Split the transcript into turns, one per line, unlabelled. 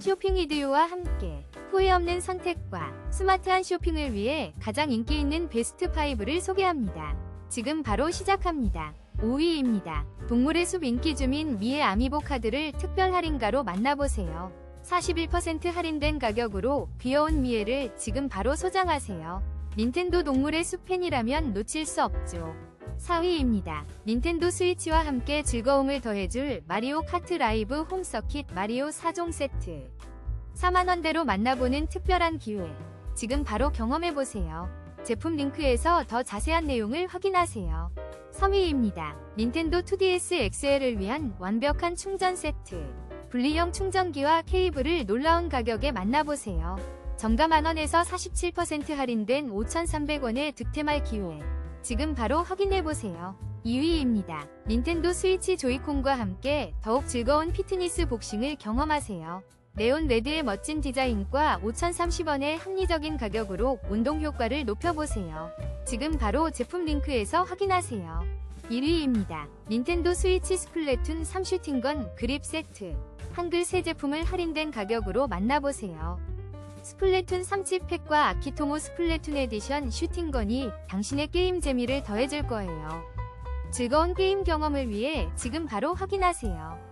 쇼핑 이디오와 함께 후회 없는 선택과 스마트한 쇼핑을 위해 가장 인기 있는 베스트 5를 소개합니다. 지금 바로 시작합니다. 5위입니다. 동물의 숲 인기 주민 미의 아미보 카드를 특별 할인가로 만나보세요. 41% 할인된 가격으로 귀여운 미에를 지금 바로 소장하세요. 닌텐도 동물의 숲 팬이라면 놓칠 수 없죠. 4위입니다. 닌텐도 스위치와 함께 즐거움을 더해줄 마리오 카트 라이브 홈 서킷 마리오 4종 세트. 4만원대로 만나보는 특별한 기회. 지금 바로 경험해보세요. 제품 링크에서 더 자세한 내용을 확인하세요. 3위입니다. 닌텐도 2DS XL을 위한 완벽한 충전 세트. 분리형 충전기와 케이블을 놀라운 가격에 만나보세요. 정가 만원에서 47% 할인된 5,300원의 득템할 기회. 지금 바로 확인해보세요. 2위입니다. 닌텐도 스위치 조이콘과 함께 더욱 즐거운 피트니스 복싱을 경험하세요. 네온 레드의 멋진 디자인과 5,030원의 합리적인 가격으로 운동 효과를 높여보세요. 지금 바로 제품 링크에서 확인하세요. 1위입니다. 닌텐도 스위치 스플래툰 3슈팅건 그립 세트. 한글 새 제품을 할인된 가격으로 만나보세요. 스플래툰 3칩팩과 아키토모 스플래툰 에디션 슈팅건이 당신의 게임 재미를 더해줄 거예요. 즐거운 게임 경험을 위해 지금 바로 확인하세요.